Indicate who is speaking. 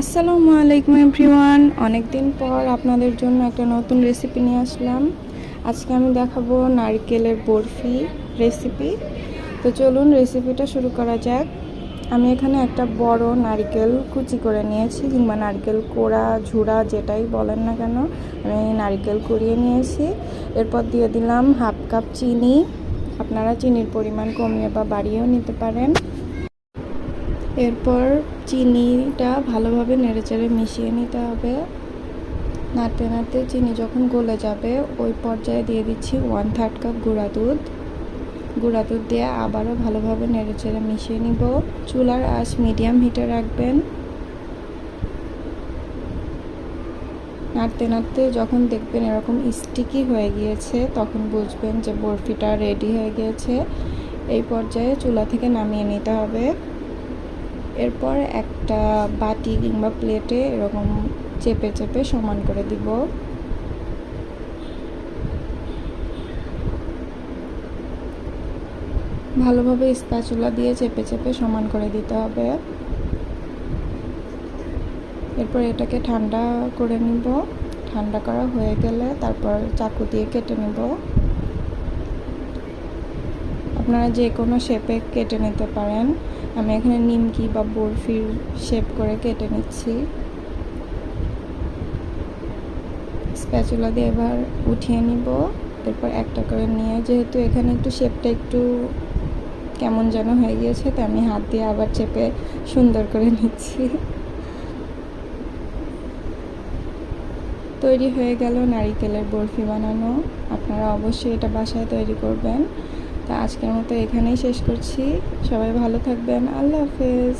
Speaker 1: আসসালামু আলাইকুম এভরিওয়ান। অনেক দিন পর আপনাদের জন্য একটা নতুন রেসিপি নিয়ে আসলাম। আজকে আমি দেখাবো নারকেলের বরফি রেসিপি তো চলুন রেসিপিটা শুরু করা যাক। আমি এখানে একটা বড় নারকেল কুচি করে নিয়েছি, কিংবা নারকেল কোড়া, ঝুড়া, যেটাই বলেন না কেন, আমি নারকেল কুড়িয়ে নিয়েছি। এরপর দিয়ে দিলাম হাফ কাপ চিনি। আপনারা চিনির পরিমাণ কমিয়ে বা বাড়িয়েও নিতে পারেন। এরপর চিনিটা ভালোভাবে নেড়েচেড়ে মিশিয়ে নিতে হবে। নাড়তে নাড়তে চিনি যখন গলে যাবে, ওই পর্যায়ে দিয়ে দিচ্ছি ওয়ান থার্ড কাপ গুঁড়া দুধ। গুঁড়া দুধ দিয়ে আবারও ভালোভাবে নেড়েচেড়ে মিশিয়ে নিব। চুলার আঁচ মিডিয়াম হিটে রাখবেন। নাড়তে নাড়তে যখন দেখবেন এরকম স্টিকি হয়ে গিয়েছে, তখন বুঝবেন যে বরফিটা রেডি হয়ে গিয়েছে। এই পর্যায়ে চুলা থেকে নামিয়ে নিতে হবে। এরপর একটা বাটি কিংবা প্লেটে এরকম চেপে চেপে সমান করে দিব। ভালোভাবে স্প্যাচুলা দিয়ে চেপে চেপে সমান করে দিতে হবে। এরপর এটাকে ঠান্ডা করে নিব। ঠান্ডা করা হয়ে গেলে তারপর চাকু দিয়ে কেটে নিব। আপনারা যে কোনো শেপে কেটে নিতে পারেন। আমি এখানে নিমকি বা বরফির শেপ করে কেটে নিচ্ছি। স্প্যাচুলা দিয়ে এবার উঠিয়ে নিব। এরপর একটা করে নিয়ে, যেহেতু এখানে একটু শেপটা একটু কেমন যেন হয়ে গিয়েছে তো আমি হাত দিয়ে আবার চেপে সুন্দর করে নিচ্ছি। তৈরি হয়ে গেল নারিকেলের বরফি বানানো। আপনারা অবশ্যই এটা বাসায় তৈরি করবেন। তা আজকের মতো এখানেই শেষ করছি। সবাই ভালো থাকবেন। আল্লাহ হাফেজ।